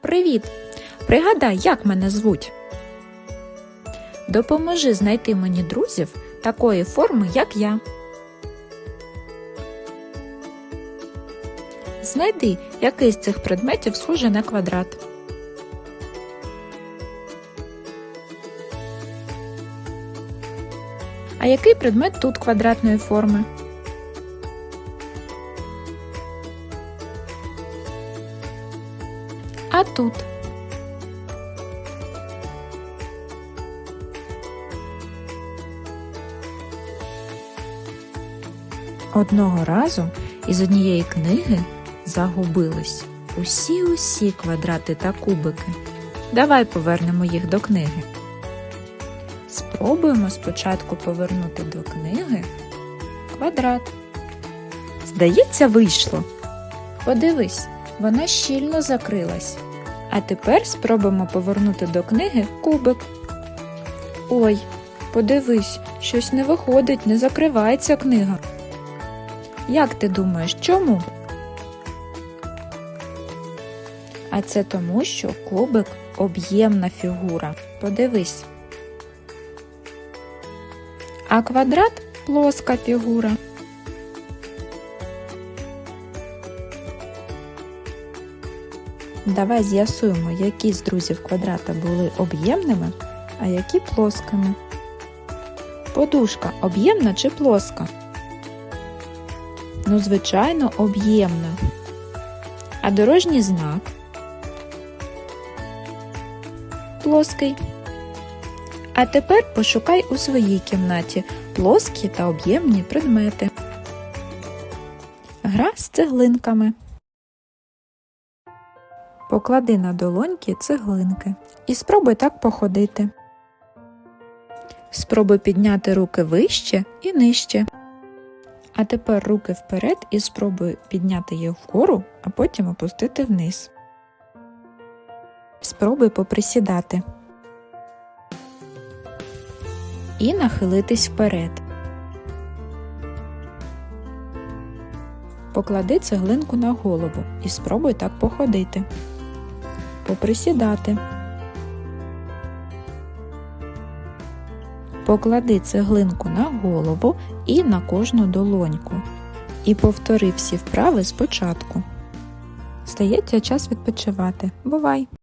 Привіт! Пригадай, як мене звуть. Допоможи знайти мені друзів такої форми, як я. Знайди, який з цих предметів схожий на квадрат. А який предмет тут квадратної форми? А тут? Одного разу із однієї книги загубились усі-усі квадрати та кубики. Давай повернемо їх до книги. Спробуємо спочатку повернути до книги квадрат. Здається, вийшло. Подивись, вона щільно закрилась. А тепер спробуємо повернути до книги кубик. Ой, подивись, щось не виходить, не закривається книга. Як ти думаєш, чому? А це тому, що кубик об'ємна фігура. Подивись. А квадрат плоска фігура. Давай з'ясуємо, які з друзів квадрата були об'ємними, а які плоскими. Подушка об'ємна чи плоска? Ну, звичайно, об'ємна. А дорожній знак плоский. А тепер пошукай у своїй кімнаті плоскі та об'ємні предмети. Гра з цеглинками. Поклади на долоньки цеглинки і спробуй так походити. Спробуй підняти руки вище і нижче. А тепер руки вперед і спробуй підняти їх вгору, а потім опустити вниз. Спробуй поприсідати. І нахилитись вперед. Поклади цеглинку на голову і спробуй так походити. Поприсідати. Поклади цеглинку на голову і на кожну долоньку. І повтори всі вправи спочатку. Стається час відпочивати. Бувай!